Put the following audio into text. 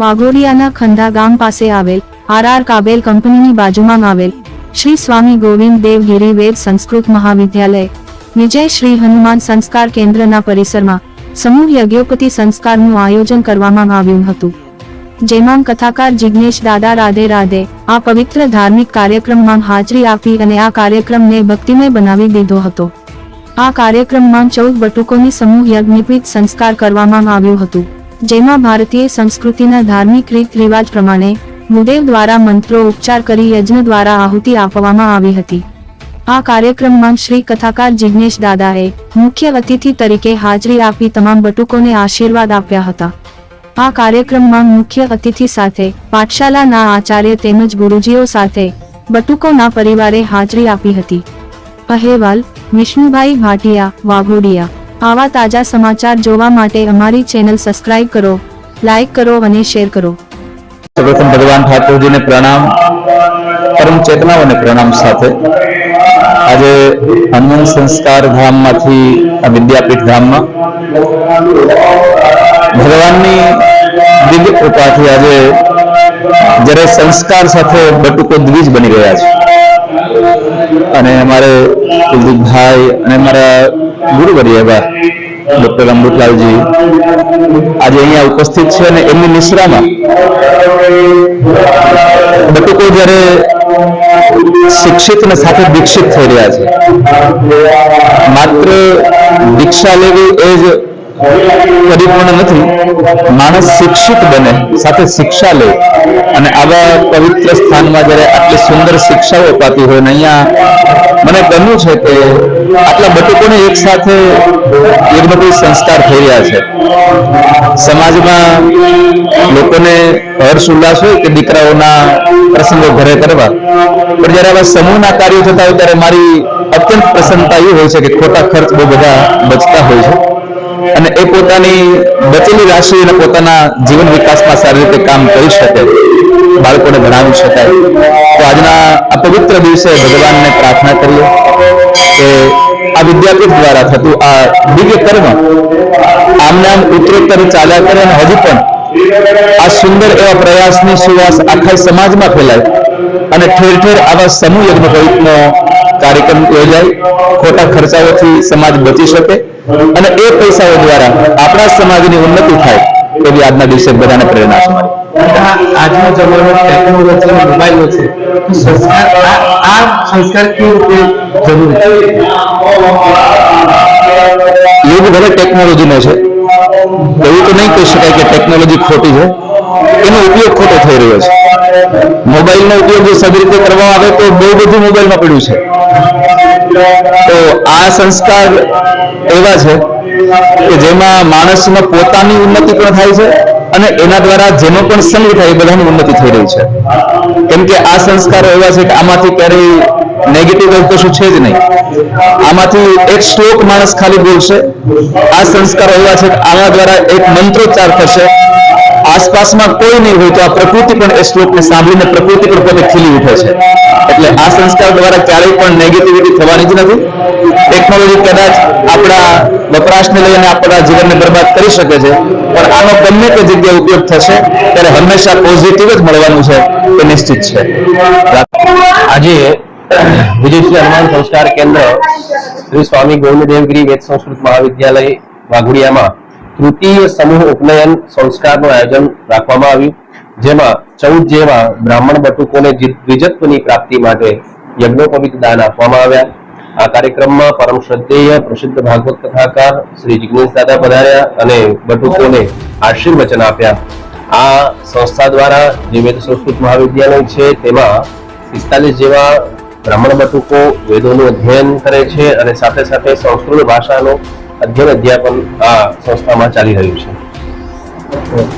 વાઘોડિયાના ખંધા ગામ પાસે આવેલ આર આર કાબેલ કંપનીની બાજુમાં આવેલ શ્રી સ્વામી ગોવિંદ દેવગીરી વેદ સંસ્કૃત મહાવિદ્યાલય. વિજય શ્રી હનુમાન સંસ્કાર કેન્દ્રના પરિસરમાં સમૂહ યજ્ઞોપતિ સંસ્કારનું આયોજન કરવામાં આવ્યું હતું. જેમાં કથાકાર જિજ્ઞેશ દાદા રાધે રાધે આ પવિત્ર ધાર્મિક કાર્યક્રમમાં હાજરી આપી અને આ કાર્યક્રમને ભક્તિમય બનાવી દીધો હતો. આ કાર્યક્રમમાં ચૌદ બટુકોની સમૂહ યજ્ઞપીઠ સંસ્કાર કરવામાં આવ્યું હતું. જેમાં ભારતીય સંસ્કૃતિના ધાર્મિક રીત રિવાજ પ્રમાણે મુદેવ દ્વારા મંત્રો ઉપચાર કરી યજ્ઞ દ્વારા આહુતિ આપવામાં આવી હતી. આ કાર્યક્રમમાં શ્રી કથાકાર જિજ્ઞેશ દાદાએ મુખ્ય અતિથિ તરીકે હાજરી આપી તમામ બટુકોને આશીર્વાદ આપ્યા હતા. આ કાર્યક્રમમાં મુખ્ય અતિથિ સાથે પાઠશાલાના આચાર્ય તેમજ ગુરુજીઓ સાથે બટુકોના પરિવારે હાજરી આપી હતી. અહેવાલ, વિષ્ણુભાઈ ભાટિયા, વાઘોડિયા. આવા તાજા સમાચાર જોવા માટે અમારી ચેનલ સબસ્ક્રાઇબ કરો લાઈક કરો અને શેર કરો. સર્વપ્રથમ ભગવાન ઠાકોરજીને પ્રણામ, પરમ ચેતનાઓને પ્રણામ સાથે. આજે હનુમાન સંસ્કાર ધામમાંથી, આ વિદ્યાપીઠ ધામમાં, ભગવાનની દિવ્ય કૃપાથી આજે જ્યારે સંસ્કાર સાથે બટુકો દ્વિજ બની ગયા છે. અને અમારે કુલદીપભાઈ અને મારા ગુરુવર્ય એવા ડોક્ટર અમૃતલાલજી આજે અહીંયા ઉપસ્થિત છે અને એમની નિશ્રામાં બટુકો જ્યારે શિક્ષિત અને સાથે દીક્ષિત થઈ રહ્યા છે. માત્ર દીક્ષા લેવી એ જ પરિપૂર્ણ નથી. માણસ શિક્ષિત બને, સાથે શિક્ષા લે. અને આવા પવિત્ર સ્થાનમાં જ્યારે આટલી સુંદર શિક્ષાઓ અપાતી હોય ને અહીંયા મને ગમ્યું છે કે આટલા બટુકોને એક સાથે યજ્ઞપતિ સંસ્કાર થઈ રહ્યા છે. સમાજમાં લોકોને હર્ષ ઉલ્લાસ હોય કે દીકરાઓના પ્રસંગો ઘરે કરવા. પણ જ્યારે આવા સમૂહના કાર્યો થતા હોય ત્યારે મારી અત્યંત પ્રસન્નતા એ હોય છે કે ખોટા ખર્ચ બહુ બધા બચતા હોય છે. એ પોતાની બચેલી રાશિ અને પોતાના જીવન વિકાસમાં સારી રીતે કામ કરી શકે. બાળકોને ભણાવી શકાય. તો આજના આ પવિત્ર દિવસે ભગવાનને પ્રાર્થના કરીએ કે આ વિદ્યાપીઠ દ્વારા થતું આ દિવ્ય કર્મ આમનામ આમ ઉત્તરોત્તર ચાલ્યા કરે અને હજી પણ આ સુંદર એવા પ્રયાસની સુવાસ આખા સમાજમાં ફેલાય અને ઠેર ઠેર આવા સમૂહ યજ્ઞ પવિત્રનો કાર્યક્રમ યોજાય ખોટા ખર્ચાઓથી સમાજ બચી શકે અને એ પૈસાઓ દ્વારા આપણા સમાજની ઉન્નતિ થાય એવી આજના દિવસે બધાને પ્રેરણા છે આજનો જમાનો ટેકનોલોજી મોબાઈલનો છે. સંસ્કાર આ આ સંસ્કાર કેવી રીતે જરૂરી યુગ ભલે ટેકનોલોજીનો છે. એવું તો નહીં કહી શકાય કે ટેકનોલોજી ખોટી છે. એનો ઉપયોગ ખોટો થઈ રહ્યો છે. મોબાઈલનો ઉપયોગ જો સદ રીતે કરવામાં આવે તો બહુ બધું મોબાઈલમાં પડ્યું છે. તો આ સંસ્કાર એવા છે કે જેમાં માણસમાં પોતાની ઉન્નતિ પણ થાય છે અને એના દ્વારા જેનો પણ સંગ થાય બધાની ઉન્નતિ થઈ રહી છે. કેમ કે આ સંસ્કારો એવા છે કે આમાંથી ક્યારેય નેગેટિવ કશું છે જ નહીં. આમાંથી એક શ્લોક માણસ ખાલી બોલશે. આ સંસ્કારો એવા છે કે આના દ્વારા એક મંત્રોચ્ચાર થશે. આસપાસમાં કોઈ નહીં હોય તો આ પ્રકૃતિ પણ એ શ્લોકને સાંભળીને પ્રકૃતિ પણ પોતે ખીલી ઉઠે છે. એટલે આ સંસ્કાર દ્વારા ક્યારેય પણ નેગેટિવિટી થવાની જ નથી. ટેકનોલોજી કદાચ આપણા વપરાશને લઈને આપણા જીવનને બરબાદ કરી શકે છે, પણ આનો ગમે તે જગ્યાએ ઉપયોગ થશે, ત્યારે હંમેશા પોઝિટિવ જ મળવાનું છે તે નિશ્ચિત છે. આજે વિજયશ્રી હનુમાન સંસ્કાર કેન્દ્ર શ્રી સ્વામી ગોવિંદદેવગીરી વેદ સંસ્કૃત મહાવિદ્યાલય વાઘોડિયામાં તૃતીય સમૂહ ઉપનયન સંસ્કારનું આયોજન રાખવામાં આવ્યું, જેમાં ચૌદ જેવા બ્રાહ્મણ બટુકોને દ્વિજત્વની પ્રાપ્તિ માટે યજ્ઞોપવિત દાન આપવામાં આવ્યા. આ કાર્યક્રમમાં પરમ શ્રદ્ધેય પ્રસિદ્ધ ભાગવત કથાકાર શ્રી જિજ્ઞેશ દાદા પધાર્યા અને બટુકોને આશીર્વચન આપ્યા. આ સંસ્થા દ્વારા જે વેદ સંસ્કૃત મહાવિદ્યાલય છે, તેમાં પિસ્તાલીસ જેવા બ્રાહ્મણ બટુકો વેદોનું અધ્યયન કરે છે અને સાથે સાથે સંસ્કૃત ભાષાનું અધ્યયન અધ્યાપન આ સંસ્થામાં ચાલી રહ્યું છે.